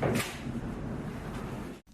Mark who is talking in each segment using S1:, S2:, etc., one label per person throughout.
S1: Thank you.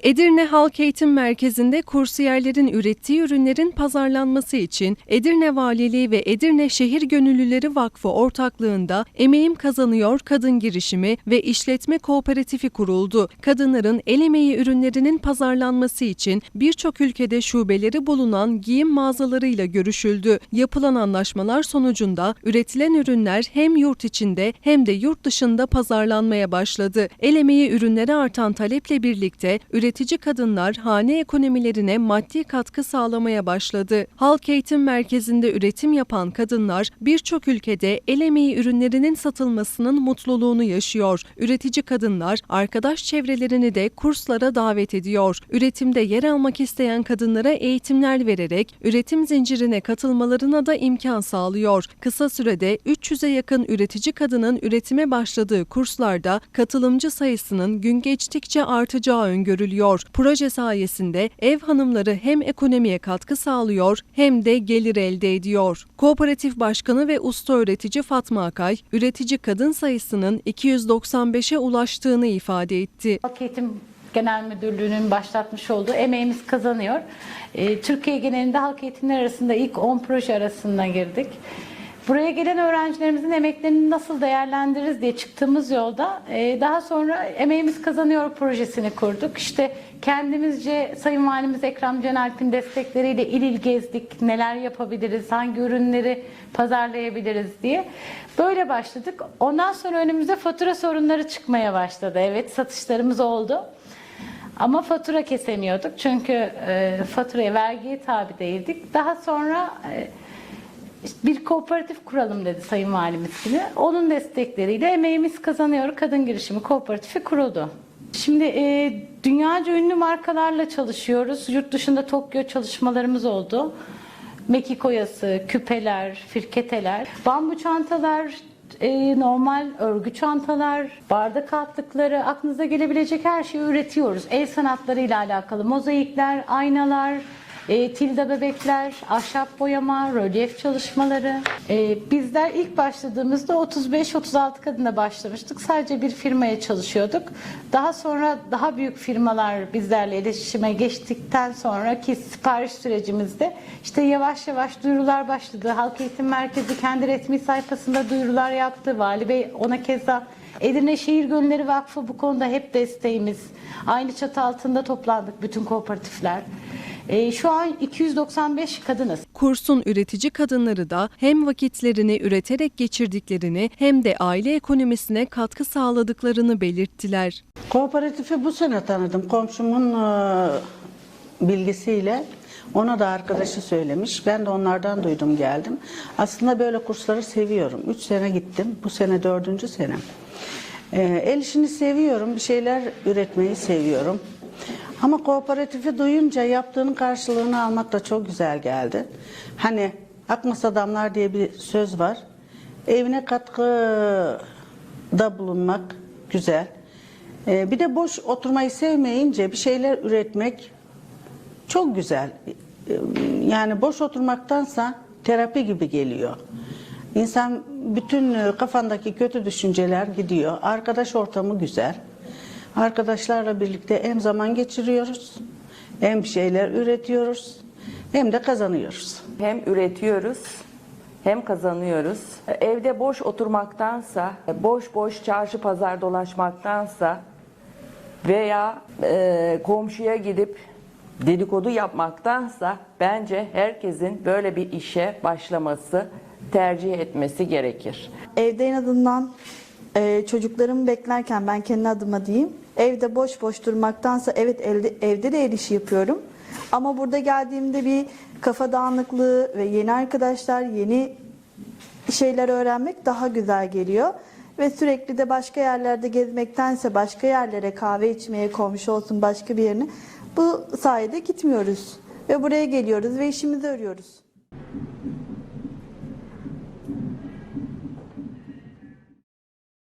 S1: Edirne Halk Eğitim Merkezi'nde kursiyerlerin ürettiği ürünlerin pazarlanması için Edirne Valiliği ve Edirne Şehir Gönüllüleri Vakfı ortaklığında Emeğim Kazanıyor Kadın Girişimi ve İşletme Kooperatifi kuruldu. Kadınların el emeği ürünlerinin pazarlanması için birçok ülkede şubeleri bulunan giyim mağazalarıyla görüşüldü. Yapılan anlaşmalar sonucunda üretilen ürünler hem yurt içinde hem de yurt dışında pazarlanmaya başladı. El emeği ürünlere artan taleple birlikte üretici kadınlar hane ekonomilerine maddi katkı sağlamaya başladı. Halk Eğitim Merkezi'nde üretim yapan kadınlar birçok ülkede el emeği ürünlerinin satılmasının mutluluğunu yaşıyor. Üretici kadınlar arkadaş çevrelerini de kurslara davet ediyor. Üretimde yer almak isteyen kadınlara eğitimler vererek üretim zincirine katılmalarına da imkan sağlıyor. Kısa sürede 300'e yakın üretici kadının üretime başladığı kurslarda katılımcı sayısının gün geçtikçe artacağı öngörülüyor. Proje sayesinde ev hanımları hem ekonomiye katkı sağlıyor hem de gelir elde ediyor. Kooperatif Başkanı ve usta öğretici Fatma Akay, üretici kadın sayısının 295'e ulaştığını ifade etti.
S2: Eğitim Genel Müdürlüğü'nün başlatmış olduğu emeğimiz kazanıyor. Ee, Türkiye genelinde halk eğitimler arasında ilk 10 proje arasına girdik. Buraya gelen öğrencilerimizin emeklerini nasıl değerlendiririz diye çıktığımız yolda e, daha sonra emeğimiz kazanıyor projesini kurduk. İşte kendimizce Sayın Valimiz Ekrem Cenalp'in destekleriyle il il gezdik. Neler yapabiliriz, hangi ürünleri pazarlayabiliriz diye. Böyle başladık. Ondan sonra önümüze fatura sorunları çıkmaya başladı. Evet satışlarımız oldu. Ama fatura kesemiyorduk çünkü e, faturaya vergiye tabi değildik. Daha sonra e, işte bir kooperatif kuralım dedi Sayın Valimiz yine. Onun destekleriyle emeğimiz kazanıyor. Kadın girişimi kooperatifi kuruldu. Şimdi e, dünyaca ünlü markalarla çalışıyoruz. Yurt dışında Tokyo çalışmalarımız oldu. Mekik oyası, küpeler, firketeler, bambu çantalar, e, normal örgü çantalar, bardak altlıkları, aklınıza gelebilecek her şeyi üretiyoruz. El sanatlarıyla alakalı mozaikler, aynalar, e, tilda bebekler, ahşap boyama, rölyef çalışmaları. E, bizler ilk başladığımızda 35-36 kadına başlamıştık. Sadece bir firmaya çalışıyorduk. Daha sonra daha büyük firmalar bizlerle iletişime geçtikten sonraki sipariş sürecimizde işte yavaş yavaş duyurular başladı. Halk Eğitim Merkezi kendi resmi sayfasında duyurular yaptı. Vali Bey ona keza Edirne Şehir Gönülleri Vakfı bu konuda hep desteğimiz. Aynı çatı altında toplandık bütün kooperatifler. E, şu an 295 kadınız.
S1: Kursun üretici kadınları da hem vakitlerini üreterek geçirdiklerini hem de aile ekonomisine katkı sağladıklarını belirttiler.
S3: Kooperatifi bu sene tanıdım. Komşumun e, bilgisiyle ona da arkadaşı söylemiş. Ben de onlardan duydum geldim. Aslında böyle kursları seviyorum. Üç sene gittim. Bu sene dördüncü senem. E, el işini seviyorum. Bir şeyler üretmeyi seviyorum. Ama kooperatifi duyunca yaptığının karşılığını almak da çok güzel geldi. Hani Akmas Adamlar diye bir söz var. Evine katkıda bulunmak güzel. Ee, bir de boş oturmayı sevmeyince bir şeyler üretmek çok güzel. Ee, Yani boş oturmaktansa terapi gibi geliyor. İnsan bütün kafandaki kötü düşünceler gidiyor. Arkadaş ortamı güzel. Arkadaşlarla birlikte hem zaman geçiriyoruz, hem bir şeyler üretiyoruz, hem de kazanıyoruz.
S4: Hem üretiyoruz hem kazanıyoruz. Evde boş oturmaktansa, boş boş çarşı pazar dolaşmaktansa veya e, komşuya gidip dedikodu yapmaktansa bence herkesin böyle bir işe başlaması, tercih etmesi gerekir.
S5: Evde en azından e, çocuklarımı beklerken ben kendi adıma diyeyim. Evde boş boş durmaktansa evet evde, evde de el işi yapıyorum. Ama burada geldiğimde bir kafa dağınıklığı ve yeni arkadaşlar, yeni şeyler öğrenmek daha güzel geliyor. Ve sürekli de başka yerlerde gezmektense başka yerlere kahve içmeye komşu olsun başka bir yerine bu sayede gitmiyoruz. Ve buraya geliyoruz ve işimizi örüyoruz.